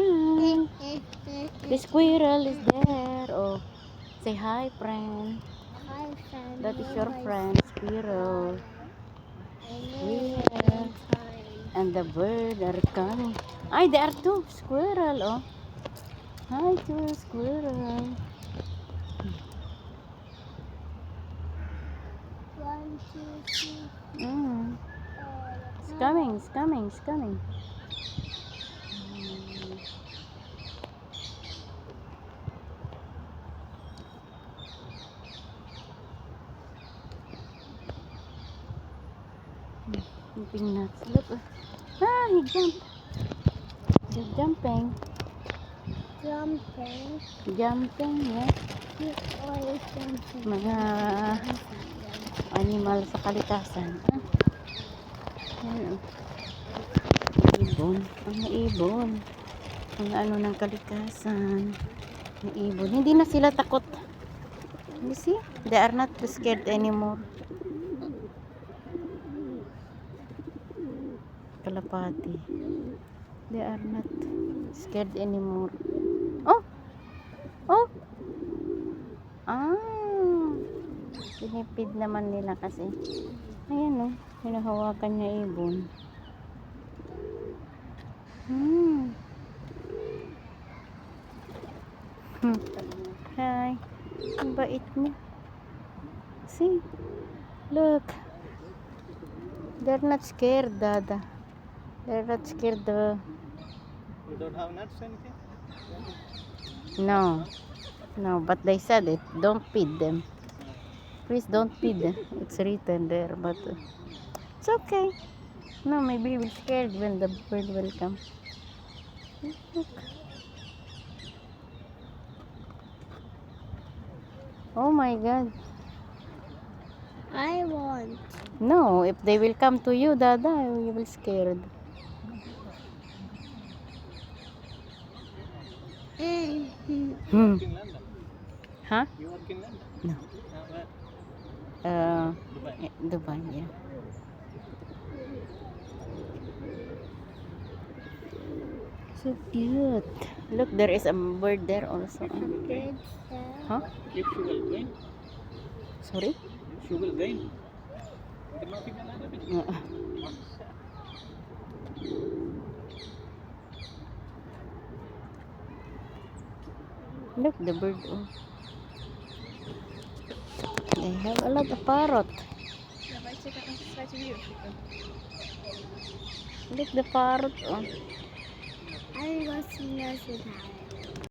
Hi. The squirrel is there. Oh, say hi, friend. Hi, friend. That is your friend, squirrel. Squirrel. And the bird are coming. Ay, there are two squirrel. Oh, hi, two squirrel. One, two, three, Mm. It's coming, it's coming, it's coming. Jumping nuts. Look. Ah, he jumped. He's jumping. Jumping. Jumping, yeah. He's always jumping. Mga animal sa kalikasan. Ah. Oh. Ibon. Mga ibon. Mga ano ng kalikasan. Mga ibon. Hindi na sila takot. You see? They are not scared anymore. Kalapati. They are not scared anymore. Oh! Oh! Ah! Pinipid naman nila kasi. Ayan o. Hinahawakan niya ibon. Hmm. Hmm. Hi. Ang bait niya. See? Look. They're not scared, Dada. They're not scared. Uh, You don't have nuts anything? no. No, but they said it. Don't feed them. Please don't feed them. It's written there, but uh, it's okay. No, maybe we're scared when the bird will come. Look. Oh my god. I want. No, if they will come to you, Dada, you will scared. Hmm. Huh? You work in London? No. Uh? Uh, Dubai. eh, Dubai, yeah. So cute. Look, there is a bird there also. Huh? If you will gain, Sorry? if you will gain. Arabic. Uh, Look, the bird. Oh. They have a lot of parrot. Look, the parrot. Oh. I was in the